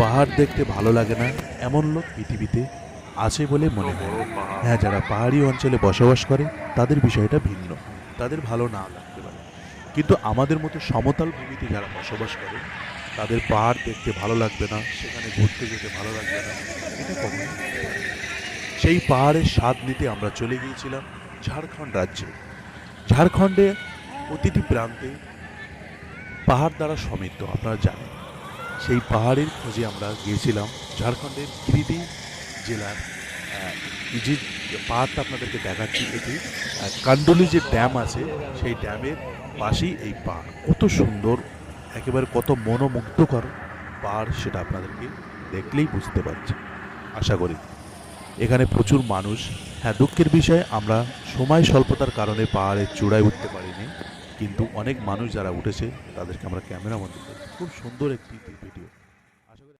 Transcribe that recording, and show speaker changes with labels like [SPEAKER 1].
[SPEAKER 1] পাহাড় দেখতে ভালো লাগে না, এমন লোক পৃথিবীতে আছে বলে মনে হয়। হ্যাঁ যারা পাহাড়ি অঞ্চলে বসবাস করে, তাদের বিষয়টা ভিন্ন। তাদের ভালো না লাগতে পারে। কিন্তু আমাদের মতো সমতল ভূমিতে যারা বসবাস করে, তাদের পাহাড় দেখতে ভালো লাগবে না, সেখানে ঘুরতে যেতে ভালো লাগবে না, এটা কখনো। সেই পাহাড়ের স্বাদ নিতে আমরা চলে গিয়েছিলাম ঝাড়খণ্ড রাজ্যে। ঝাড়খণ্ডে প্রতিটি প্রান্তে পাহাড় দ্বারা সমৃদ্ধ, আপনারা জানেন। সেই পাহাড়ের খোঁজে আমরা গিয়েছিলাম। ঝাড়খণ্ডের গিরিডি জেলার যে পাহাড়টা আপনাদেরকে দেখাচ্ছি এটি কান্ডলি যে ড্যাম আছে, সেই ড্যামের পাশেই এই পাহাড়। কত সুন্দর, একেবারে কত মনোমুগ্ধকর পাহাড় সেটা আপনাদেরকে দেখলেই বুঝতে পারছি। আশা করি এখানে প্রচুর মানুষ। হ্যাঁ দুঃখের বিষয়ে, আমরা সময় স্বল্পতার কারণে পাহাড়ের চূড়ায় উঠতে পারিনি। কিন্তু অনেক মানুষ যারা উঠেছে তাদেরকে আমরা ক্যামেরা মধ্যে করি খুব সুন্দর একটি।